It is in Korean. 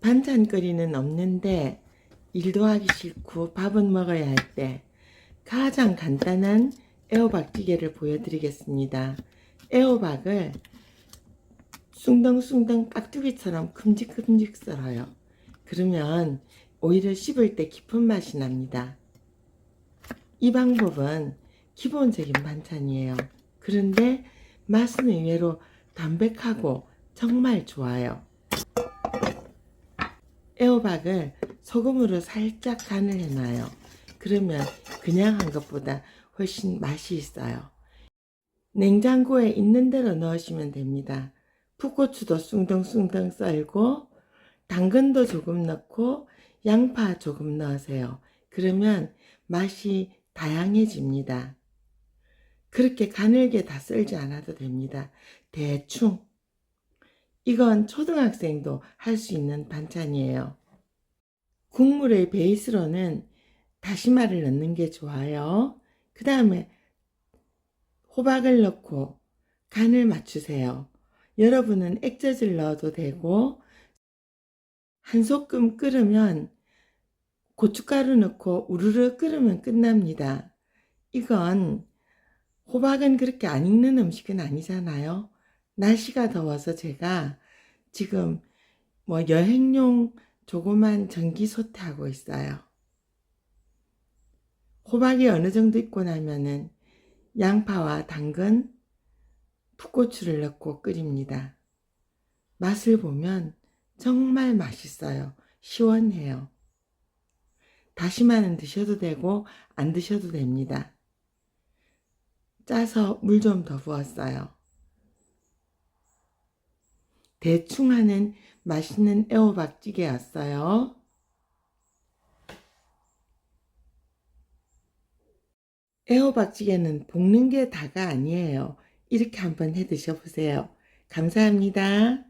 반찬거리는 없는데 일도 하기 싫고 밥은 먹어야 할 때 가장 간단한 애호박찌개를 보여드리겠습니다. 애호박을 숭덩숭덩 깍두기처럼 큼직큼직 썰어요. 그러면 오히려 씹을 때 깊은 맛이 납니다. 이 방법은 기본적인 반찬이에요. 그런데 맛은 의외로 담백하고 정말 좋아요. 애호박을 소금으로 살짝 간을 해놔요. 그러면 그냥 한 것보다 훨씬 맛이 있어요. 냉장고에 있는 대로 넣으시면 됩니다. 풋고추도 숭덩숭덩 썰고 당근도 조금 넣고 양파 조금 넣으세요. 그러면 맛이 다양해집니다. 그렇게 가늘게 다 썰지 않아도 됩니다. 대충. 이건 초등학생도 할 수 있는 반찬이에요. 국물의 베이스로는 다시마를 넣는 게 좋아요. 그 다음에 호박을 넣고 간을 맞추세요. 여러분은 액젓을 넣어도 되고 한 소끔 끓으면 고춧가루 넣고 우르르 끓으면 끝납니다. 이건 호박은 그렇게 안 익는 음식은 아니잖아요. 날씨가 더워서 제가 지금 뭐 여행용 조그만 전기 소태 하고 있어요. 호박이 어느 정도 익고 나면은 양파와 당근, 풋고추를 넣고 끓입니다. 맛을 보면 정말 맛있어요. 시원해요. 다시마는 드셔도 되고 안 드셔도 됩니다. 짜서 물 좀 더 부었어요. 대충 하는 맛있는 애호박찌개였어요. 애호박찌개는 볶는 게 다가 아니에요. 이렇게 한번 해 드셔보세요. 감사합니다.